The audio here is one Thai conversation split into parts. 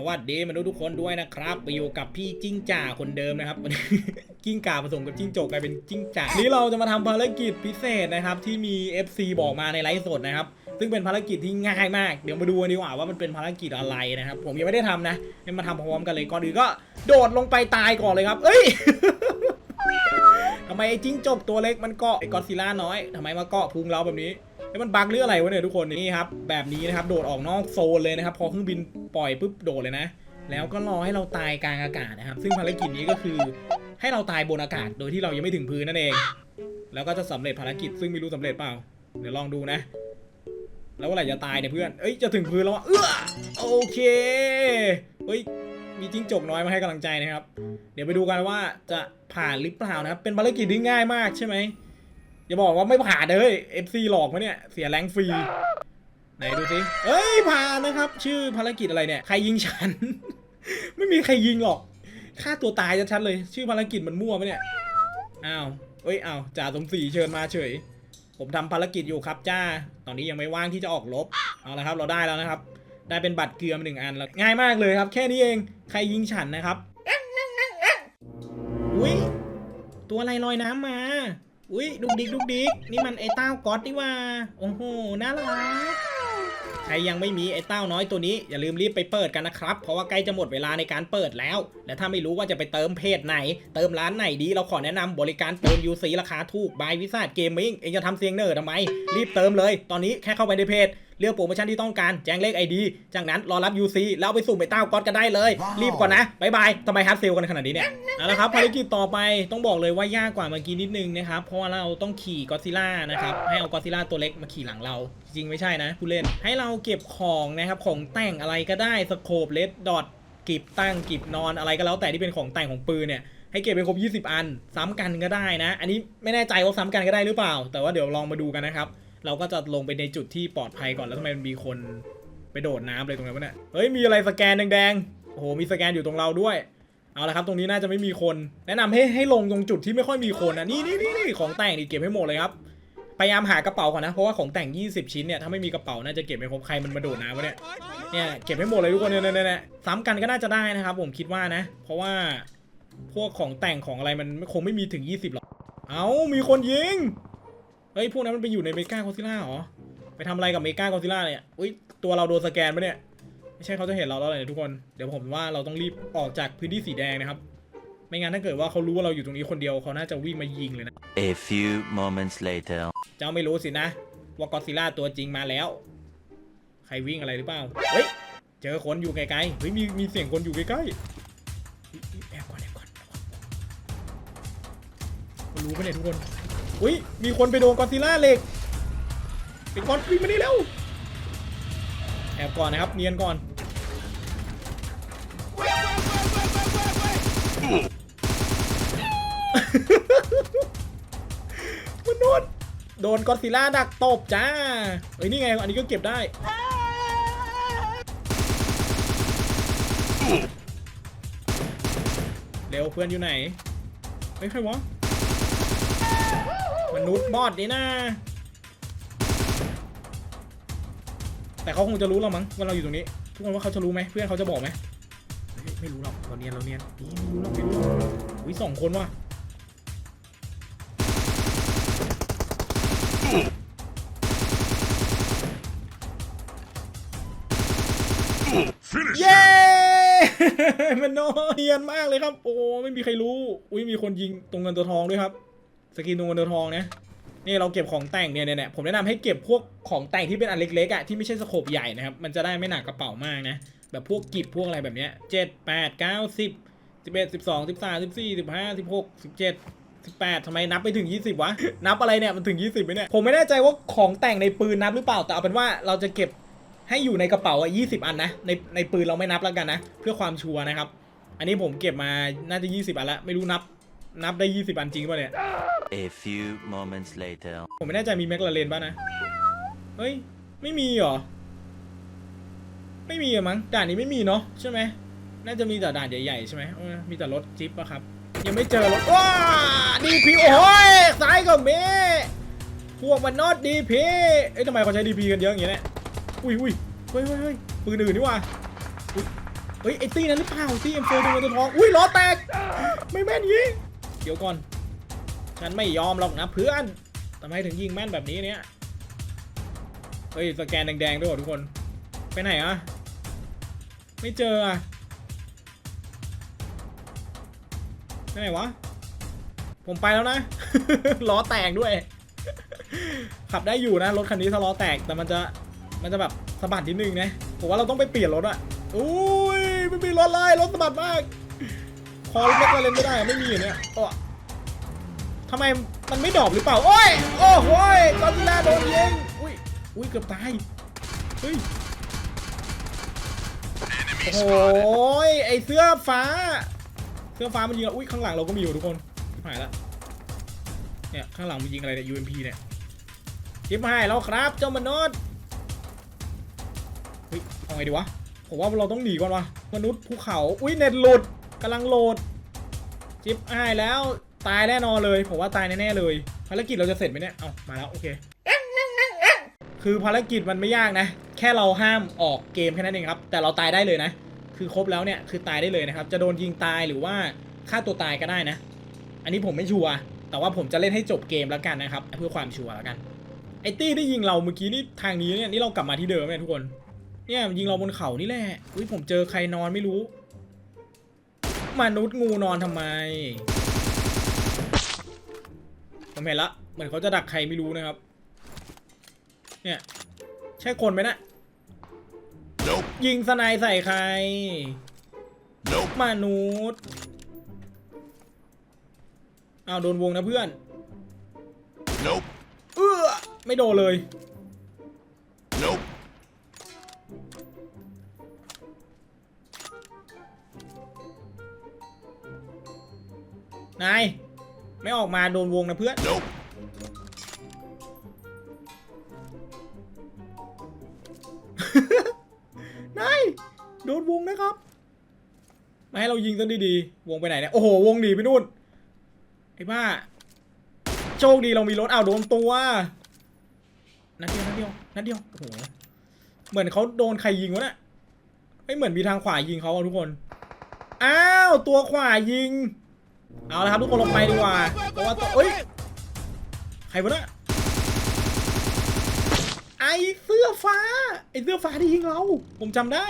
สวัสดีมนุษย์ทุกคนด้วยนะครับไปอยู่กับพี่จิ้งจ่าคนเดิมนะครับกิ้งก่าผสมกับจิ้งจกกลายเป็นจิ้งจ่านี้เราจะมาทำภารกิจพิเศษนะครับ ที่มี FC บอกมาในไลฟ์สดนะครับ ซึ่งเป็นภารกิจที่ง่ายมาก เดี๋ยวมาดูกันดีกว่าว่ามันเป็นภารกิจอะไรนะครับ ผมยังไม่ได้ทำนะให้มาทำพร้อมกันเลยก่อนอื่นก็โดดลงไปตายก่อนเลยครับ เอ้ยทำไมไอ้จิ้งจกตัวเล็กมันเกาะไอ้กอซิลล่าน้อยทำไมมาเกาะพุงเราแบบนี้ ไอ้ยมันบั๊กหรืออะไรวะเนี่ยทุกคนนี่ครับแบบนี้นะครับโดดออกนอกโซนเลยนะครับพอเครื่องบินปล่อยปุ๊บโดดเลยนะ แล้วก็รอให้เราตายกลางอากาศนะครับ ซึ่งภารกิจนี้ก็คือให้เราตายบนอากาศโดยที่เรายังไม่ถึงพื้นนั่นเอง แล้วก็จะสำเร็จภารกิจซึ่งไม่รู้สำเร็จเปล่า เดี๋ยวลองดูนะ แล้วเมื่อไหร่จะตายเนี่ยเพื่อนเอ้ยจะถึงพื้นแล้วอะเออโอเคเฮ้ยมีจิ้งจกน้อยมาให้กำลังใจนะครับ เดี๋ยวไปดูกันว่าจะผ่านหรือเปล่านะครับ เป็นภารกิจที่ง่ายมากใช่ไหม อย่าบอกว่าไม่ผ่านเลย FC หลอกมาเนี่ย เสียแรงฟรี ไหนดูสิเอ้ยผ่านนะครับ ชื่อภารกิจอะไรเนี่ย ใครยิงฉัน ไม่มีใครยิงหรอกฆ่าตัวตายชัดๆเลย ชื่อภารกิจมันมั่วปะเนี่ย อ้าว เอ้ย อ้าว จ่าสมศรีเชิญมาเฉย ผมทำภารกิจอยู่ครับจ้า ตอนนี้ยังไม่ว่างที่จะออกรบเอาละครับ เราได้แล้วนะครับ ได้เป็นบัตรเกลือมาหนึ่งอันแล้ว ง่ายมากเลยครับ แค่นี้เอง ใครยิงฉันนะครับ อุ้ย ตัวอะไรลอยน้ำมา อุ้ยดุกดิกดุกดิกนี่มันไอ้เต้าก๊อตนี่ว่าโอ้โหน่ารักใครยังไม่มีไอ้เต้าน้อยตัวนี้อย่าลืมรีบไปเปิดกันนะครับ เพราะว่าใกล้จะหมดเวลาในการเปิดแล้ว และถ้าไม่รู้ว่าจะไปเติมเพจไหน เติมร้านไหนดีเราขอแนะนำบริการเติม UC ราคาถูกบายวิสาดเกมมิ่งเองจะทำเสียงเนอร์ทำไม รีบเติมเลย ตอนนี้แค่เข้าไปในเพจ เลือกโปรโมชั่นที่ต้องการแจ้งเลข ID จากนั้นรอรับ UC แล้วเอาไปสุ่มไอ้เต้าก๊อตกันได้เลย รีบก่อนนะบายบายทำไมฮาร์ดเซลกันขนาดนี้เนี่ยเอาละครับภารกิจต่อไปต้องบอกเลยว่ายากกว่าเมื่อกี้นิดนึงนะครับเพราะว่าเราต้องขี่กอซิล่านะครับให้เอากอซิล่าตัวเล็กมาขี่หลังเรา จริงๆไม่ใช่นะผู้เล่นให้เราเก็บของนะครับของแต่งอะไรก็ได้สโคปเลดดอทกิบตั้งกิบนอนอะไรก็แล้วแต่ที่เป็นของแต่งของปืนเนี่ยให้เก็บไปครบ 20 อัน ซ้ำกันก็ได้นะ อันนี้ไม่แน่ใจว่าซ้ำกันก็ได้หรือเปล่า แต่ว่าเดี๋ยวลองมาดูกันนะครับ เราก็จะลงไปในจุดที่ปลอดภัยก่อนแล้วทำไมมันมีคนไปโดดน้ำเลยตรงนั้นวะเนี่ยเฮ้ยมีอะไรสแกนแดงๆโอ้โหมีสแกนอยู่ตรงเราด้วยเอาละครับตรงนี้น่าจะไม่มีคน แนะนำให้ให้ลงตรงจุดที่ไม่ค่อยมีคนนะนี่นี่นี่ของแต่งนี่เก็บให้หมดเลยครับพยายามหากระเป๋าก่อนนะเพราะว่าของแต่ง 20 ชิ้นเนี่ยถ้าไม่มีกระเป๋าน่าจะเก็บไม่ครบใครมันมาโดดน้ำวะเนี่ยเนี่ยเก็บให้หมดเลยทุกคนเนี่ยเนี่ยเนี่ยซ้ำกันก็น่าจะได้นะครับ ผมคิดว่านะ เพราะว่าพวกของแต่งของอะไรมันคงไม่มีถึง 20หรอกเอามีคนยิง เฮ้ยพวกนั้นมันไปอยู่ในเมกาโกซิล่าเหรอ ไปทำอะไรกับเมกาโกซิล่าเนี่ยอุ้ยตัวเราโดนสแกนปะเนี่ย ไม่ใช่เขาจะเห็นเราแล้วเลยทุกคน เดี๋ยวผมว่าเราต้องรีบออกจากพื้นที่สีแดงนะครับ ไม่งั้นถ้าเกิดว่าเขารู้ว่าเราอยู่ตรงนี้คนเดียวเขาน่าจะวิ่งมายิงเลยนะ A few moments later. เจ้าไม่รู้สินะว่ากอดซิลล่าตัวจริงมาแล้ว ใครวิ่งอะไรหรือเปล่า เฮ้ย เจอคนอยู่ไกลๆ เฮ้ยมีมีเสียงคนอยู่ใกล้ๆแอบก่อนแอบก่อนแอบก่อนมันรู้ปะเนี่ยทุกคน อุ้ยมีคนไปโดนกอดซิล่าเหล็กไอ้กอดวิ่งมานี่เร็วแอบก่อนนะครับเนียนก่อนมนุษย์โดนกอดซิลล่าดักตบจ้าเฮ้ยนี่ไงอันนี้ก็เก็บได้เร็วเพื่อนอยู่ไหนเฮ้ยใครวะ มนุษย์บอดนี่นะ แต่เขาคงจะรู้เรามั้งว่าเราอยู่ตรงนี้ ทุกคนว่าเขาจะรู้ไหมเพื่อนเขาจะบอกไหมเฮ้ยไม่รู้หรอกเราเนียนเราเนียนนี่ไม่รู้หรอกไม่รู้หรอกอุ้ยสองคนว่ะเย้มันโนเนียนมากเลยครับ โอ้ไม่มีใครรู้ อุ้ยมีคนยิงตรงเงินตัวทองด้วยครับ สกินตรงเงินตัวทองนะนี่เราเก็บของแต่งเนี่ยเนี่ยผมแนะนำให้เก็บพวกของแต่งที่เป็นอันเล็กๆอะที่ไม่ใช่สโคปใหญ่นะครับมันจะได้ไม่หนักกระเป๋ามากนะแบบพวกกิบพวกอะไรแบบเนี้ยเจ็ดแปดเก้าสิบสิบเอ็ดสิบสองสิบสามสิบสี่สิบห้าสิบหกสิบเจ็ดสิบแปดทำไมนับไปถึงยี่สิบวะ นับอะไรเนี่ยมันถึงยี่สิบไหมเนี่ยผมไม่แน่ใจว่าของแต่งในปืนนับหรือเปล่าแต่เอาเป็นว่าเราจะเก็บให้อยู่ในกระเป๋าอะ20อันนะในในปืนเราไม่นับแล้วกันนะ เพื่อความชัวร์นะครับ อันนี้ผมเก็บมาน่าจะ20อันละไม่รู้นับ นับได้20อันจริงป่ะเนี่ย A few moments later. ผมไม่แน่ใจมีแม็กลาเรนป่ะนะ เฮ้ย ไม่มีเหรอ ไม่มีอะมั้ง ด่านนี้ไม่มีเนาะใช่ไหม น่าจะมีแต่ด่านใหญ่ๆใช่ไหมเออมีแต่รถจิ๊บอะครับ ยังไม่เจอรถว้าดีพีโอ้ยซ้ายกับเมพวกมันนอตดีพีเอ้ยทำไมเขาใช้ดีพีกันเยอะอย่างเงี้ยเนี่ยอุ้ยอุ้ยเฮ้ยเฮ้ยเฮ้ยปืนอื่นนี่ว่าเฮ้ยไอ้ตี้นั้นหรือเปล่าตี้เอ็มโฟดูมันตัวทอง อุ้ยล้อแตก ไม่แม่นยิงเดี๋ยวก่อน ฉันไม่ยอมหรอกนะเพื่อนทำไมถึงยิงแม่นแบบนี้เนี่ย เฮ้ยสแกนแดงๆด้วยทุกคน ไปไหนอะไม่เจออะไปไหนวะ ผมไปแล้วนะ ล้อแตกด้วย ขับได้อยู่นะ รถคันนี้ถ้าล้อแตกแต่มันจะมันจะแบบสะบัดนิดนึงนะผมว่าเราต้องไปเปลี่ยนรถอะอุ้ยไม่มีรถเลยรถสะบัดมาก คอรถเล็กมาเล่นไม่ได้ไม่มีอย่างเนี้ยอ้อ ทำไมมันไม่ดอปหรือเปล่า โอ้ย โอ้โหยกอซิลล่าโดนยิง อุ้ย อุ้ย เกือบตาย เฮ้ย โอ้ย ไอเสื้อฟ้า เสื้อฟ้ามันยิงอุ้ย ข้างหลังเราก็มีอยู่ทุกคนหายละ เนี่ย ข้างหลังมันยิงอะไรเนี่ย UMP เนี่ยชิบหายแล้วครับ เจ้ามนุษย์ เฮ้ยเอาไงดีวะ ผมว่าเราต้องหนีก่อนวะ มนุษย์ภูเขา อุ้ย เน็ตหลุดกำลังโหลดจิ๊บอายแล้ว ตายแน่นอนเลยผมว่าตายแน่ๆเลย ภารกิจเราจะเสร็จไหมเนี่ยเอามาแล้วโอเค คือภารกิจมันไม่ยากนะ แค่เราห้ามออกเกมแค่นั้นเองครับ แต่เราตายได้เลยนะ คือครบแล้วเนี่ยคือตายได้เลยนะครับ จะโดนยิงตายหรือว่าฆ่าตัวตายก็ได้นะ อันนี้ผมไม่ชัวร์แต่ว่าผมจะเล่นให้จบเกมแล้วกันนะครับ เพื่อความชัวร์แล้วกันไอตี้ที่ยิงเราเมื่อกี้นี่ทางนี้เนี่ยนี่เรากลับมาที่เดิมเนี่ยทุกคนเนี่ยยิงเราบนเขานี่แหละอุ้ยผมเจอใครนอนไม่รู้มนุษย์งูนอนทำไม ผมเห็นละเหมือนเขาจะดักใครไม่รู้นะครับ เนี่ย ใช่คนไหมนะ Nope. ยิงสไนใส่ใคร Nope. มนุษย์อ้าวโดนวงนะเพื่อน Nope. เอื้อไม่โดนเลย Nope. นาย ไม่ออกมาโดนวงนะเพื่อน Nope. นาย โดนวงนะครับ มาให้เรายิงซะดีๆ วงไปไหนเนี่ย โอ้โห วงหนีไปนู่น ไอ้บ้า โชคดีเรามีรถอ้าวโดนตัวนัดเดียวนัดเดียวนัดเดียว โอ้โห เหมือนเขาโดนใครยิงวะเนี่ยไม่เหมือนมีทางขวายิงเขาอะทุกคน อ้าว ตัวขวายิง เอาละครับทุกคนลงไปดีกว่าเพราะว่าตัวเอ้ยใครวะเนี่ยไอเสื้อฟ้าไอเสื้อฟ้าที่ยิงเรา ผมจำได้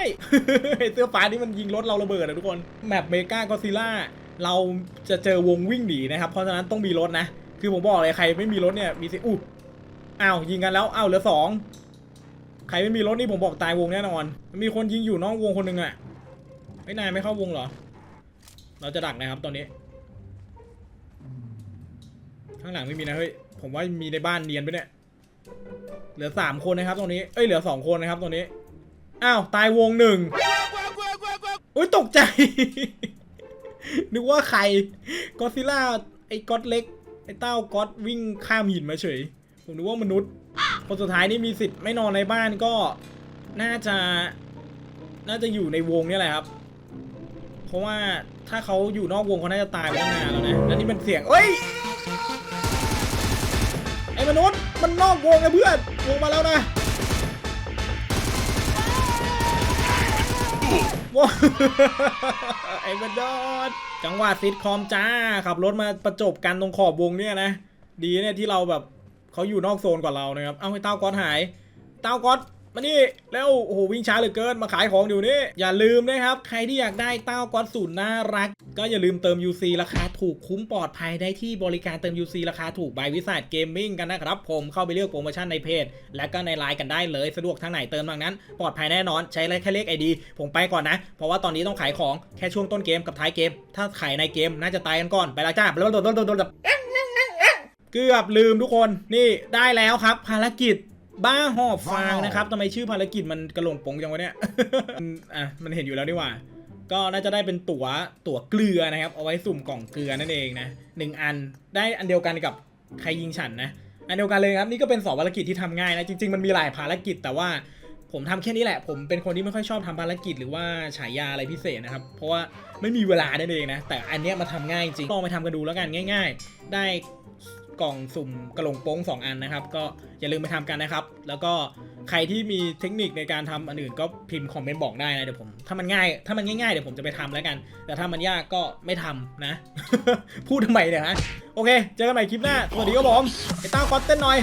ไอเสื้อฟ้าที่มันยิงรถเราระเบิดอะทุกคนแมปเมกากอซิล่าเราจะเจอวงวิ่งหนีนะครับเพราะฉะนั้นต้องมีรถนะ คือผมบอกเลยใครไม่มีรถเนี่ยมีสิอู้อ้าวยิงกันแล้วอ้าวเหลือสองใครไม่มีรถนี่ผมบอกตายวงแน่นอน มีคนยิงอยู่นอกวงคนหนึ่งอะไม่นายไม่เข้าวงเหรอ เราจะดักนะครับตอนนี้ ข้างหลังไม่มีนะเฮ้ยผมว่ามีในบ้านเนียนไปเนี่ยเหลือสามคนนะครับตรงนี้เอ้ยเหลือสองคนนะครับตรงนี้อ้าวตายวงหนึ่งอุ้ยตกใจ นึกว่าใครก็ซิล่าไอ้ก๊อตเล็ก ไอ้เต้าก๊อตวิ่งข้ามหินมาเฉย ผมนึกว่ามนุษย์ คนสุดท้ายนี่มีสิทธิ์ไม่นอนในบ้านก็น่าจะ น่าจะอยู่ในวงนี่แหละครับ เพราะว่าถ้าเขาอยู่นอกวงเขาน่าจะตายไปตั้งนานแล้วนะ แล้วนี่มันเสียง เอ้ย ไอ้มนุษย์มันนอกวงไงเพื่อนวงมาแล้วนะว้าไอ้มนุษย์จังหวะซิดคอมจ้าขับรถมาประจบกันตรงขอบวงเนี่ยนะ ดีเนี่ยที่เราแบบเขาอยู่นอกโซนกว่าเรานะครับ เอาให้เต้าก๊อตหาย เต้าก๊อต มานี่แล้วโอ้โหวิ่งช้าเหลือเกินมาขายของอยู่นี่อย่าลืมนะครับ ใครที่อยากได้เต้าก๊อตสูตรน่ารัก ก็อย่าลืมเติม UC ราคาถูกคุ้มปลอดภัยได้ที่บริการเติม UC ราคาถูกบายวิสัทเกมมิ่งกันนะครับ ผมเข้าไปเลือกโปรโมชั่นในเพจ และก็ในไลน์กันได้เลยสะดวกทางไหนเติมทางนั้น ปลอดภัยแน่นอนใช้แค่เลขไอดีผมไปก่อนนะ เพราะว่าตอนนี้ต้องขายของแค่ช่วงต้นเกมกับท้ายเกม ถ้าขายในเกมน่าจะตายกันก่อนไปแล้วจ้าแล้วโดนโดนโดนโดนเกือบลืมทุกคนนี่ได้แล้วครับภารกิจ บ้าหอบฟางนะครับทำไมชื่อภารกิจมันกระหลงปงจังวะเนี่ย อะ มันเห็นอยู่แล้วนี่หว่า ก็น่าจะได้เป็นตั๋วตั๋วเกลือนะครับ เอาไว้สุ่มกล่องเกลือนั่นเองนะหนึ่งอัน ได้อันเดียวกันกับใครยิงฉันนะ อันเดียวกันเลยครับ นี่ก็เป็นสองภารกิจที่ทำง่ายนะ จริง ๆ มันมีหลายภารกิจ แต่ว่าผมทำแค่นี้แหละ ผมเป็นคนที่ไม่ค่อยชอบทำภารกิจหรือว่าฉายาอะไรพิเศษนะครับ เพราะว่าไม่มีเวลานั่นเองนะ แต่อันเนี้ยมาทำง่ายจริง ลองไปทำกันดูแล้วกันง่าย ๆ ได้ กล่องสุ่มกระหลงโป้งสองอันนะครับ ก็อย่าลืมไปทำกันนะครับ แล้วก็ใครที่มีเทคนิคในการทำอันอื่นก็พิมพ์คอมเมนต์บอกได้นะเดี๋ยวผมถ้ามันง่าย ถ้ามันง่ายๆเดี๋ยวผมจะไปทำแล้วกัน แต่ถ้ามันยากก็ไม่ทำนะ พูดทำไมเนี่ยฮะโอเค เจอกันใหม่คลิปหน้าสวัสดีครับผมไอต้าก๊อตเต้นหน่อย